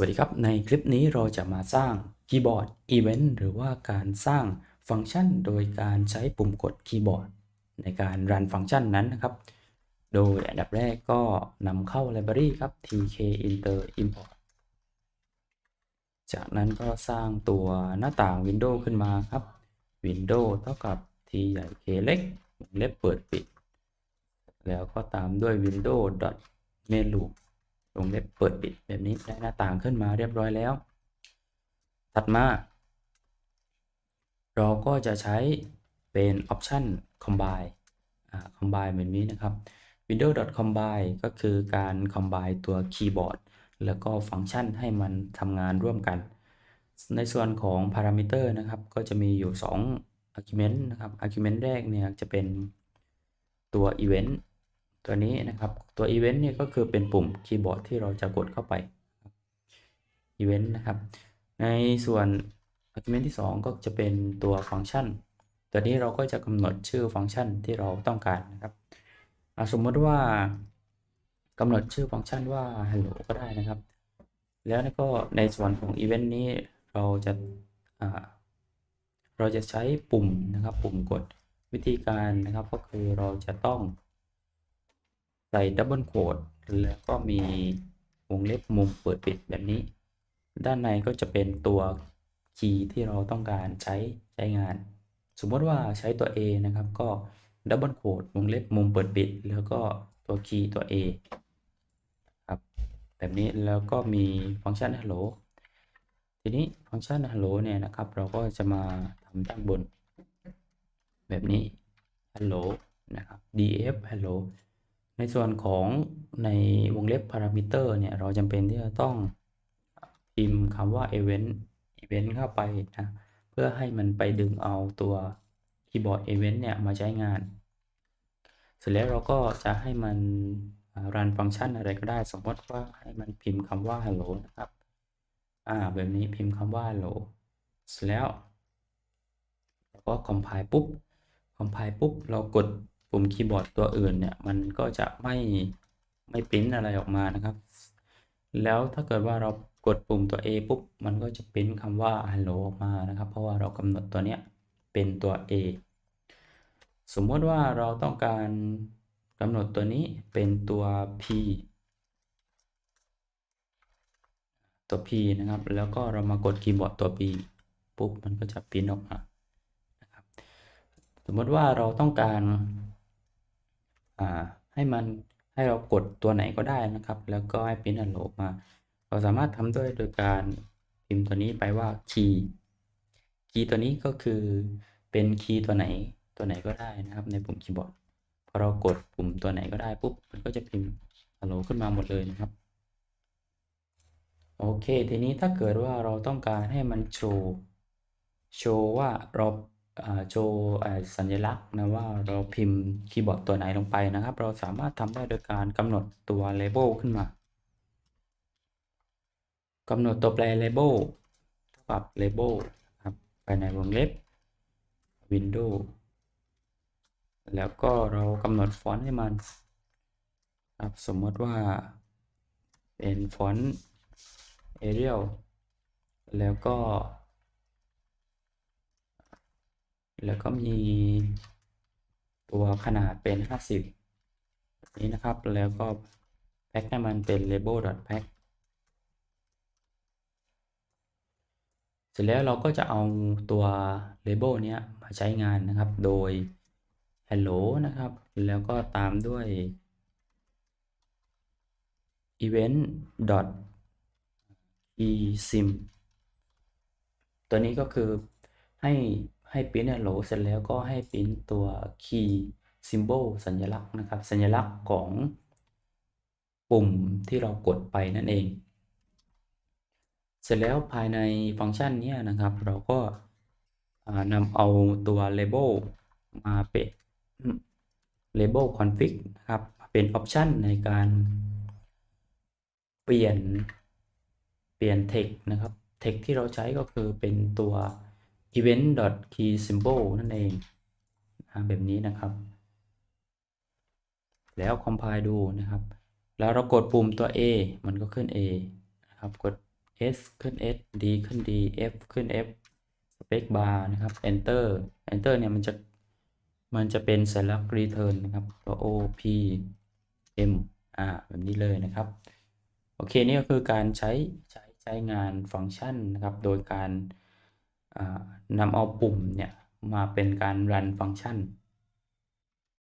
วัสดีครับ ในคลิปนี้เราจะมาสร้างคีย์บอร์ดอีเวนต์หรือว่าการสร้างฟังก์ชันโดยการใช้ปุ่มกดคีย์บอร์ด ในการรันฟังก์ชันนั้นนะครับ โดยอันดับแรกก็นำเข้า Library ครับ tk inter import จากนั้นก็สร้างตัวหน้าต่าง Windows ขึ้นมาครับ Windows เท่ากับ t ใหญ่ k เล็กวงเล็บเปิดปิด แล้วก็ตามด้วย Windows main loop วงเล็บเปิดปิดแบบนี้ได้หน้าต่างขึ้นมาเรียบร้อยแล้ว ถัดมา เราก็จะใช้เป็น option combine combine แบบนี้นะครับ window.combine ก็คือการ combine ตัวคีย์บอร์ดแล้วก็ฟังก์ชันให้มันทำงานร่วมกัน ในส่วนของ parameter นะครับ ก็จะมีอยู่ 2 argument นะครับ argument แรกเนี่ยจะเป็นตัว event ตัวนี้นะครับตัว event เนี่ยก็คือเป็นปุ่มคีย์บอร์ดที่เราจะกดเข้าไป event นะครับ ในส่วน argument ที่ 2 ก็จะเป็นตัวฟังก์ชัน ตัวนี้เราก็จะกำหนดชื่อฟังก์ชันที่เราต้องการนะครับสมมติว่ากำหนดชื่อฟังก์ชันว่า hello ก็ได้นะครับ แล้วก็ในส่วนของ event นี้เราจะาเราจะใช้ปุ่มนะครับปุ่มกดวิธีการนะครับก็คือเราจะต้อง ส่ดับเบิลโควดแล้วก็มีวงเล็บมุมเปิดปิดแบบนี้ ด้านในก็จะเป็นตัวคีย์ที่เราต้องการใช้ใช้งาน สมมติว่าใช้ตัว A นะครับก็ดับเบิลโควดวงเล็บมุมเปิดปิด แล้วก็ตัวคีย์ตัว A ครับแบบนี้แล้วก็มีฟังก์ชัน hello ทีนี้ฟังก์ชัน hello เนี่ยนะครับเราก็จะมาทำด้านบน แบบนี้ hello นะครับ df hello ในส่วนของในวงเล็บ parameter เนี่ย เราจำเป็นที่จะต้องพิมพ์คำว่า event event เข้าไปนะ เพื่อให้มันไปดึงเอาตัวคีย์บอร์ด event เนี่ย มาใช้งาน เสร็จแล้วเราก็จะให้มันรันฟังก์ชันอะไรก็ได้ สมมติว่าให้มันพิมพ์คำว่า hello นะครับ อ่า แบบนี้พิมพ์คำว่า hello เสร็จแล้ว เราก็ compile ปุ๊บ compile ปุ๊บ เรากด ปุ่มคีย์บอร์ดตัวอื่นเนี่ยมันก็จะไม่ไม่ปริ้นอะไรออกมานะครับ แล้วถ้าเกิดว่าเรากดปุ่มตัว A ปุ๊บมันก็จะปริ้นคำว่า hello ออกมานะครับ เพราะว่าเรากำหนดตัวเนี้ยเป็นตัว A สมมติว่าเราต้องการกำหนดตัวนี้เป็นตัว P ตัว P นะครับ แล้วก็เรามากดคีย์บอร์ดตัว P ปุ๊บมันก็จะปริ้นออกมานะครับ สมมติว่าเราต้องการ ให้มันให้เรากดตัวไหนก็ได้นะครับ แล้วก็ให้ปริ้น hello ออกมา เราสามารถทำด้วยโดยการพิมพ์ตัวนี้ไปว่า key key ตัวนี้ก็คือเป็นคีย์ตัวไหนตัวไหนก็ได้นะครับ ในปุ่มคีย์บอร์ดพอเรากดปุ่มตัวไหนก็ได้ปุ๊บมันก็จะพิมพ์ hello ขึ้นมาหมดเลยนะครับโอเค ทีนี้ถ้าเกิดว่าเราต้องการให้มันโชว์ โชว์ว่าเรา โชว์สัญลักษณ์นะว่าเราพิมพ์คีย์บอร์ดตัวไหนลงไปนะครับ เราสามารถทำได้โดยการกำหนดตัว label ขึ้นมากำหนดตัวแปร label เท่ากับ label ครับภายในวงเล็บ window แล้วก็เรากำหนดฟอนต์ให้มันครับสมมติว่าเป็นฟอนต์ Arial แล้วก็ แล้วก็มีตัวขนาดเป็น 50แบบนี้นะครับ แล้วก็แพ็กให้มันเป็น label.pack เสร็จแล้วเราก็จะเอาตัว label เนี้ยมาใช้งานนะครับ โดย hello นะครับ แล้วก็ตามด้วย event dot esim ตัวนี้ก็คือให้ ให้ปริ้น hello เสร็จแล้วก็ให้ปริ้นตัว key symbol สัญลักษณ์นะครับ สัญลักษณ์ของปุ่มที่เรากดไปนั่นเอง เสร็จแล้วภายในฟังก์ชันนี้นะครับ เราก็นำเอาตัว label มาเป็น label config นะครับ เป็นออปชันในการเปลี่ยนเปลี่ยน text นะครับ text ที่เราใช้ก็คือเป็นตัว event key symbol นั่นเองแบบนี้นะครับ แล้ว compile ดูนะครับ แล้วเรากดปุ่มตัว A มันก็ขึ้น A นะครับ กด S ขึ้น S D ขึ้น D F ขึ้น F space bar นะครับ enter enter เนี่ยมันจะมันจะเป็นสัญลักษณ์ return นะครับตัว O P M อ่าแบบนี้เลยนะครับ โอเค นี่ก็คือการใช้ใช้ใช้งานฟังก์ชันนะครับ โดยการ นำเอาปุ่มเนี่ยมาเป็นการรันฟังก์ชัน